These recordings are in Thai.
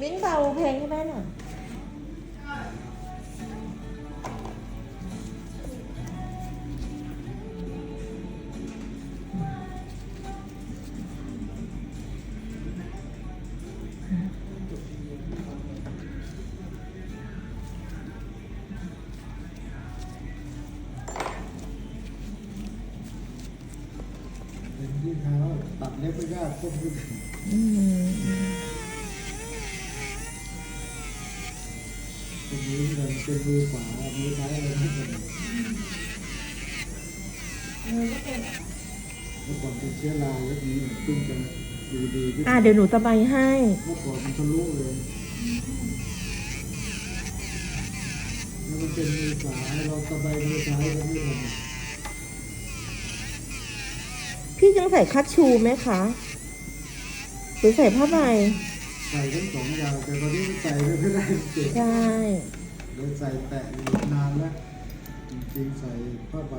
มิ้นเบาเพลงให้แม่หน่อยเป็นที่เท้าตัดเล็บไม่ยากก้มขึ้นอื มเป็นมือที่มันเป็นมือขวามือซ้ายอะไรไม่เป็นเมื่อก่อนเป็นเชื้อราแล้วดีเพิ่งจะดูดีขึ้นอะเดี๋ยวหนูตะไบให้เมื่อก่อนมันทะลุเลยแล้วมันเป็นมือขวาเราตะไบมือซ้ายก็ไม่ทำพี่ยังใส่คัตชูไหมคะ หรือใส่ผ้าใบ ใส่ทั้งสองอย่างแต่ตอนนี้มันใส่ไม่ได้เจ็บใช่เลยใส่แตะอยู่นานแล้วจริงๆใส่ผ้าใบ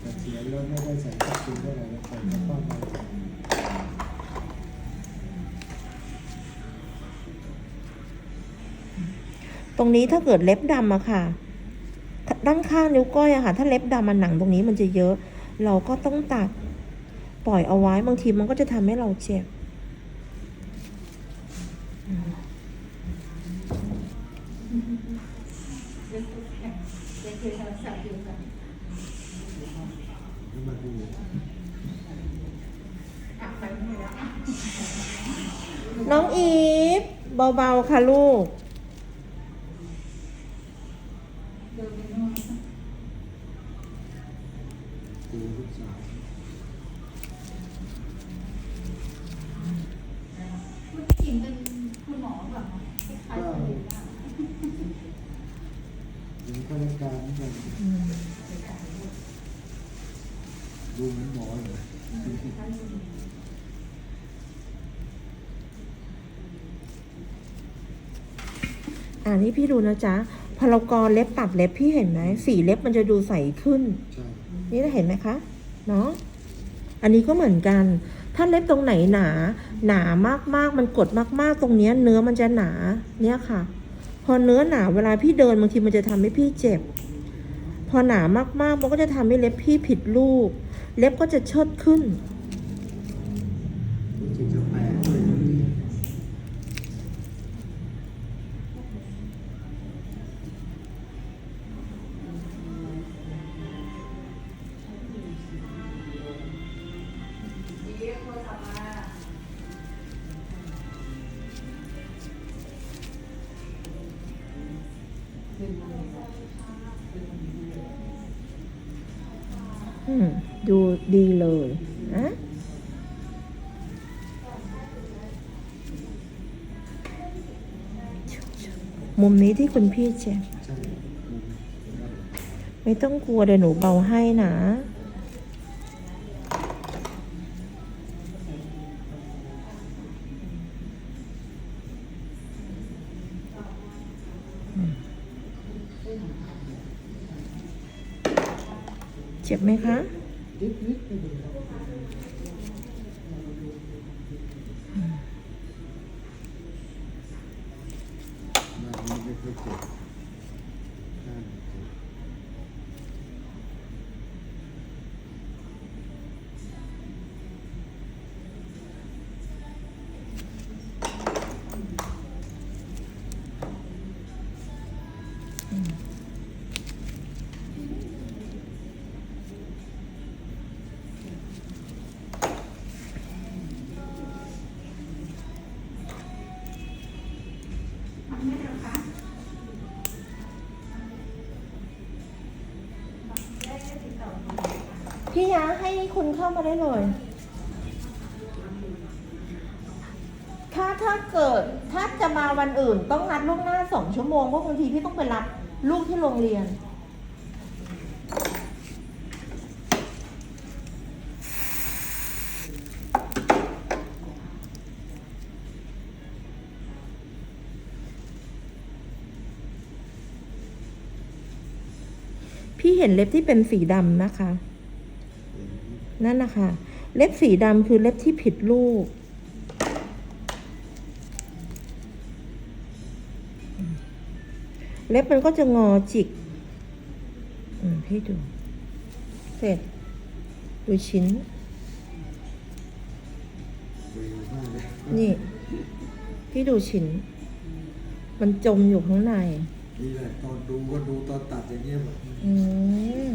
แต่เสียแล้วไม่ได้ใส่ผ้าคลุมเท่าไหร่แล้วใส่แค่ผ้าใบตรงนี้ถ้าเกิดเล็บดำอะค่ะ ด้านข้างนิ้วก้อยอะค่ะ ถ้าเล็บดำมันหนังตรงนี้มันจะเยอะ เราก็ต้องตัดปล่อยเอาไว้บางทีมันก็จะทำให้เราเจ็บ น้องอีฟเบา ๆ ค่ะลูก ดูลูกสาวคุณกินเป็นคุณหมอแบบคล้ายๆคนอื่นอะเป็นข้าราชการเหมือนกันดูเหมือนหมอเลย อ่านี่พี่ดูนะจ๊ะพอเรากอเล็บตัดเล็บพี่เห็นไหมสีเล็บมันจะดูใสขึ้น ใช่ นี่เราเห็นไหมคะเนาะอันนี้ก็เหมือนกัน ถ้าเล็บตรงไหนหนา หนามากๆ มันกดมากๆ ตรงเนี้ยเนื้อมันจะหนาเนี่ยค่ะ พอเนื้อหนาเวลาพี่เดินบางทีมันจะทำให้พี่เจ็บ พอหนามากๆมันก็จะทำให้เล็บพี่ผิดรูปเล็บก็จะเชิดขึ้น ดูดีเลยนะมุมนี้ที่คุณพี่เจ็บใช่ไม่ต้องกลัวเดี๋ยวหนูเบาให้นะ เจ็บไหมคะนิ ยาให้คุณเข้ามาได้เลย ถ้าถ้าเกิดถ้าจะมาวันอื่น ต้องนัดล่วงหน้าสองชั่วโมงเพราะบางทีพี่ต้องไปรับลูกที่โรงเรียน พี่เห็นเล็บที่เป็นสีดำนะคะ นั่นนะคะเล็บสีดำคือเล็บที่ผิดรูปเล็บมันก็จะงอจิกอืมพี่ดู เสร็จ ดูชิ้นดีมากเลยนี่ พี่ดูชิ้น มันจมอยู่ข้างใน นี่แหละตอนดูก็ดูตอนตัดอย่างเงี้ยแบบอืม